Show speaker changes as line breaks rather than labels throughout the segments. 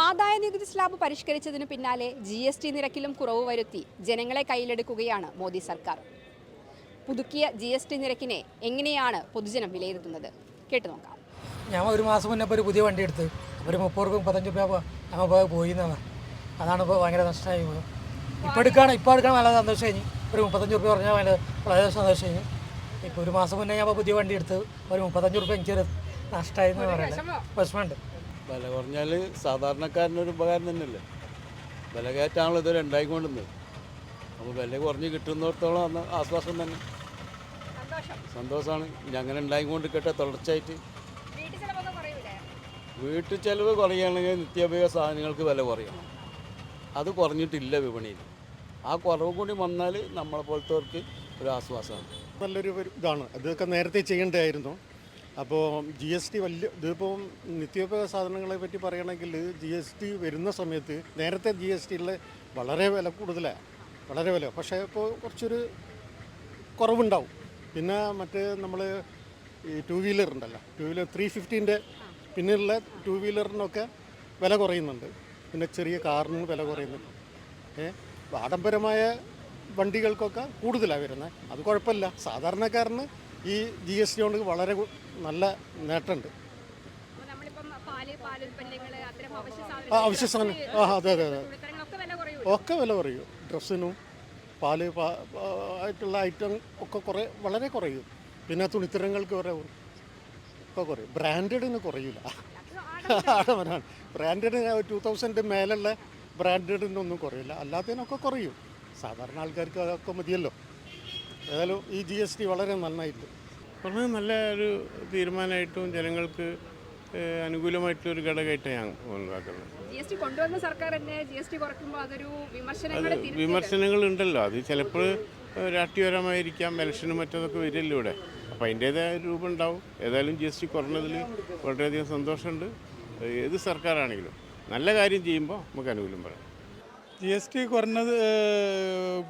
ആദായ നികുതി സ്ലാബ് പരിഷ്കരിച്ചതിനു പിന്നാലെ ജി എസ് ടി നിരക്കിലും കുറവ് വരുത്തി ജനങ്ങളെ കയ്യിലെടുക്കുകയാണ് മോദി സർക്കാർ. പുതുക്കിയ ജി എസ് ടി നിരക്കിനെ എങ്ങനെയാണ് പൊതുജനം വിലയിരുത്തുന്നത്? കേട്ടു നോക്കാം.
ഞാൻ ഒരു മാസം മുന്നേ ഇപ്പോൾ ഒരു പുതിയ വണ്ടി എടുത്ത് ഒരു മുപ്പത് രൂപ മുപ്പത്തഞ്ച് രൂപ ഞങ്ങൾ പോയി എന്നാണ്. അതാണ് ഇപ്പോൾ ഭയങ്കര നഷ്ടമായി പോയത് ഇപ്പോൾ എടുക്കുകയാണ് ഇപ്പോൾ എടുക്കാൻ നല്ല സന്തോഷം കഴിഞ്ഞു ഒരു മുപ്പത്തഞ്ച് രൂപ പറഞ്ഞാൽ വളരെ വളരെ സന്തോഷം കഴിഞ്ഞു ഇപ്പോൾ ഒരു മാസം മുന്നേ ഞാൻ പുതിയ വണ്ടി എടുത്ത് ഒരു മുപ്പത്തഞ്ച് രൂപ എനിക്കൊരു നഷ്ടമായി എന്ന് പറയുന്നത് വിഷമമുണ്ട്.
വില കുറഞ്ഞാൽ സാധാരണക്കാരനൊരു ഉപകാരം തന്നെയല്ലേ? വില കയറ്റാണല്ലോ ഇതുവരെ ഉണ്ടായിക്കൊണ്ടിരുന്നത് അപ്പോൾ വില കുറഞ്ഞ് കിട്ടുന്നിടത്തോളം അന്ന് ആശ്വാസം തന്നെ. സന്തോഷമാണ് ഇനി അങ്ങനെ കിട്ടുക തുടർച്ചയായിട്ട്. വീട്ടു ചെലവ് കുറയുകയാണെങ്കിൽ നിത്യോപയോഗ സാധനങ്ങൾക്ക് വില കുറയണം അത് കുറഞ്ഞിട്ടില്ല വിപണിയിൽ. ആ കുറവ് കൂടി വന്നാൽ നമ്മളെ പോലത്തവർക്ക് ഒരു ആശ്വാസമാണ്.
നല്ലൊരു ഇതാണ്. അതൊക്കെ നേരത്തെ ചെയ്യേണ്ടതായിരുന്നു. അപ്പോൾ ജി എസ് ടി വലിയ ഇതിപ്പോൾ നിത്യോപയോഗ സാധനങ്ങളെ പറ്റി പറയുകയാണെങ്കിൽ ജി എസ് ടി വരുന്ന സമയത്ത് നേരത്തെ ജി എസ് ടിയിൽ വളരെ വില കൂടുതലാണ് വളരെ വില. പക്ഷേ ഇപ്പോൾ കുറച്ചൊരു കുറവുണ്ടാവും. പിന്നെ മറ്റ് നമ്മൾ ഈ ടു വീലർ ഉണ്ടല്ലോ. ടു വീലർ ത്രീ ഫിഫ്റ്റീന്റെ പിന്നിലുള്ള ടു വീലറിനൊക്കെ വില കുറയുന്നുണ്ട്. പിന്നെ ചെറിയ കാറിന് വില കുറയുന്നുണ്ട്. ഏ? ആഡംബരമായ വണ്ടികൾക്കൊക്കെ കൂടുതലാണ് വരുന്നത്. അത് കുഴപ്പമില്ല. സാധാരണക്കാരന് ഈ ജി എസ് ടി കൊണ്ട് വളരെ നല്ല നേട്ടമുണ്ട്. ആ അവശ്യ സാധനം. ആ അതെ അതെ അതെ. ഒക്കെ വില കുറയും. ഡ്രസ്സിനും പാൽ ആയിട്ടുള്ള ഐറ്റം ഒക്കെ കുറേ വളരെ കുറയും. പിന്നെ തുണിത്തരങ്ങൾക്ക് വരെ ഒക്കെ കുറയും. ബ്രാൻഡഡിന് കുറയില്ല ആഡംബരമാണ്. ബ്രാൻഡഡ് ടു തൗസൻഡ് മേലുള്ള ബ്രാൻഡഡിനൊന്നും കുറയില്ല അല്ലാത്തതിനൊക്കെ കുറയും. സാധാരണ ആൾക്കാർക്ക് അതൊക്കെ മതിയല്ലോ. ഏതായാലും ഈ ജി എസ് ടി വളരെ നന്നായിട്ട്.
വളരെ നല്ല ഒരു തീരുമാനമായിട്ടും ജനങ്ങൾക്ക് അനുകൂലമായിട്ടുള്ള ഒരു ഘടകമായിട്ടാണ് ഞാൻ മനസ്സിലാക്കുന്നത്.
വിമർശനങ്ങൾ
ഉണ്ടല്ലോ അത് ചിലപ്പോൾ രാഷ്ട്രീയപരമായിരിക്കാം ഇലക്ഷനും മറ്റതൊക്കെ വരില്ല ഇവിടെ. അപ്പോൾ അതിന്റേതായ രൂപം ഉണ്ടാവും ഏതായാലും ജി എസ് ടി കുറഞ്ഞതിൽ വളരെയധികം സന്തോഷമുണ്ട്. ഏത് സർക്കാരാണെങ്കിലും. നല്ല കാര്യം ചെയ്യുമ്പോൾ നമുക്ക് അനുകൂലം പറയാം.
ജി എസ് ടി കുറഞ്ഞത്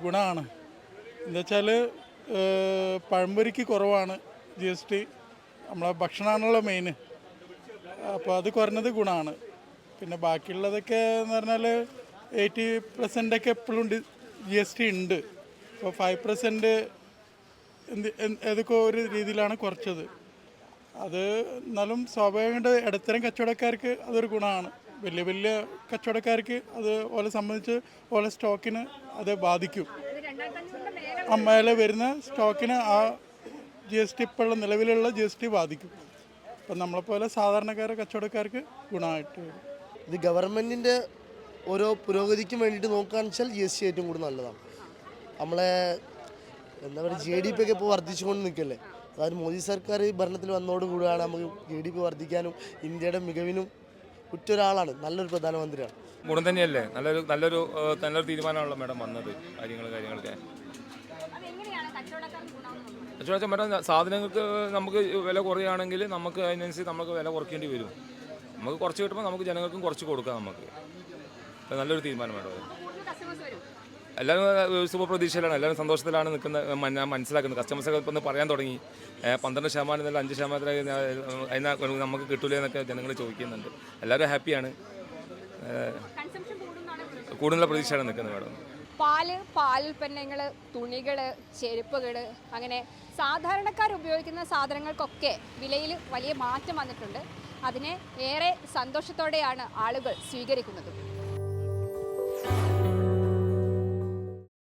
ഗുണമാണ്. എന്നുവെച്ചാൽ പഴംപൊരിക്ക് കുറവാണ് ജി എസ് ടി. നമ്മളെ ഭക്ഷണമാണല്ലോ മെയിൻ അപ്പോൾ അത് കുറഞ്ഞത് ഗുണമാണ് പിന്നെ ബാക്കിയുള്ളതൊക്കെ എന്ന് പറഞ്ഞാൽ എയ്റ്റി പെർസെന്റ് ഒക്കെ എപ്പോഴും ജി എസ് ടി ഉണ്ട്. അപ്പോൾ ഫൈവ് പെർസെന്റ് എന്ത് ഏതൊക്കെ ഒരു രീതിയിലാണ് കുറച്ചത്. അത് എന്നാലും സ്വാഭാവികമായിട്ട് ഇടത്തരം കച്ചവടക്കാർക്ക് അതൊരു ഗുണമാണ് വലിയ വലിയ കച്ചവടക്കാർക്ക് അത് ഓലെ സംബന്ധിച്ച് ഓലെ സ്റ്റോക്കിന് അത് ബാധിക്കും. മേലെ വരുന്ന സ്റ്റോക്കിന് ആ ജി എസ് ടി ഇപ്പോഴുള്ള നിലവിലുള്ള ജി എസ് ടി ബാധിക്കും. അപ്പം നമ്മളെപ്പോലെ സാധാരണക്കാരെ കച്ചവടക്കാർക്ക് ഗുണമായിട്ട് വരും.
ഇത് ഗവൺമെന്റിന്റെ ഓരോ പുരോഗതിക്കും വേണ്ടിയിട്ട് നോക്കുകയാണെന്ന് വെച്ചാൽ ജി എസ് ടി ഏറ്റവും കൂടുതൽ നല്ലതാണ്. നമ്മളെ എന്താ പറയുക ജെ ഡി പി ഒക്കെ ഇപ്പോൾ വർദ്ധിച്ചുകൊണ്ട് നിൽക്കല്ലേ? അതായത് മോദി സർക്കാർ ഭരണത്തിൽ വന്നതോടുകൂടിയാണ് നമുക്ക് ജെ ഡി പി വർദ്ധിക്കാനും ഇന്ത്യയുടെ മികവിനും ഉറ്റൊരാളാണ് നല്ലൊരു പ്രധാനമന്ത്രിയാണ്.
ഗുണം തന്നെയല്ലേ? നല്ലൊരു നല്ലൊരു നല്ലൊരു തീരുമാനമാണല്ലോ മാഡം വന്നത് കാര്യങ്ങൾ കാര്യങ്ങളൊക്കെ. കച്ചവടം മറ്റേ സാധനങ്ങൾക്ക് നമുക്ക് വില കുറയുകയാണെങ്കിൽ നമുക്ക് അതിനനുസരിച്ച് നമുക്ക് വില കുറയ്ക്കേണ്ടി വരും. നമുക്ക് കുറച്ച് കിട്ടുമ്പോൾ നമുക്ക് ജനങ്ങൾക്കും കുറച്ച് കൊടുക്കാം നമുക്ക്. നല്ലൊരു തീരുമാനം മാഡം എല്ലാവരും ഏഹ്, ശുഭപ്രതീക്ഷയിലാണ്. എല്ലാവരും സന്തോഷത്തിലാണ് നിൽക്കുന്നത് ഞാൻ മനസ്സിലാക്കുന്നത്. കസ്റ്റമേഴ്സൊക്കെ ഇപ്പം ഒന്ന് പറയാൻ തുടങ്ങി. പന്ത്രണ്ട് ശതമാനം എന്നല്ല അഞ്ച് ശതമാനത്തിലേക്ക് അതിന് നമുക്ക് കിട്ടൂലേ എന്നൊക്കെ ജനങ്ങൾ ചോദിക്കുന്നുണ്ട്. എല്ലാവരും ഹാപ്പിയാണ്. കൂടുതലുള്ള പ്രതീക്ഷയാണ് നിൽക്കുന്നത് മാഡം.
പാൽ പാലുൽപ്പന്നങ്ങൾ തുണികൾ ചെരുപ്പുകൾ അങ്ങനെ സാധാരണക്കാർ ഉപയോഗിക്കുന്ന സാധനങ്ങൾക്കൊക്കെ വിലയിൽ വലിയ മാറ്റം വന്നിട്ടുണ്ട്. അതിനെ ഏറെ സന്തോഷത്തോടെയാണ് ആളുകൾ സ്വീകരിക്കുന്നത്.